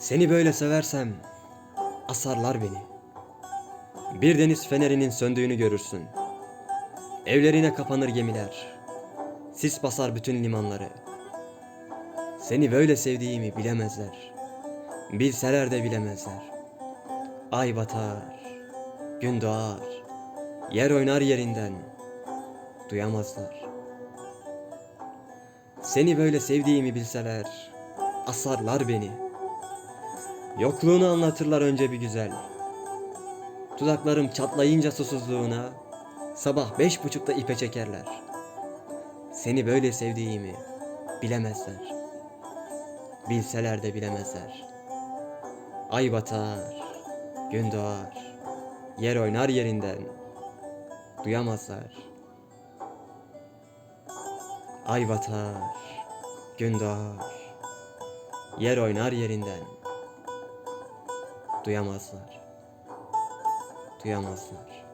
Seni böyle seversem asarlar beni. Bir deniz fenerinin söndüğünü görürsün. Evlerine kapanır gemiler. Sis basar bütün limanları. Seni böyle sevdiğimi bilemezler. Bilseler de bilemezler. Ay batar, gün doğar, yer oynar yerinden. Duyamazlar. Seni böyle sevdiğimi bilseler, asarlar beni. Yokluğunu anlatırlar önce bir güzel. Dudaklarım çatlayınca susuzluğuna, sabah beş buçukta ipe çekerler. Seni böyle sevdiğimi bilemezler. Bilseler de bilemezler. Ay batar, gün doğar, yer oynar yerinden. Duyamazlar. Ay batar, gün doğar, yer oynar yerinden. Duyamazlar. Duyamazlar.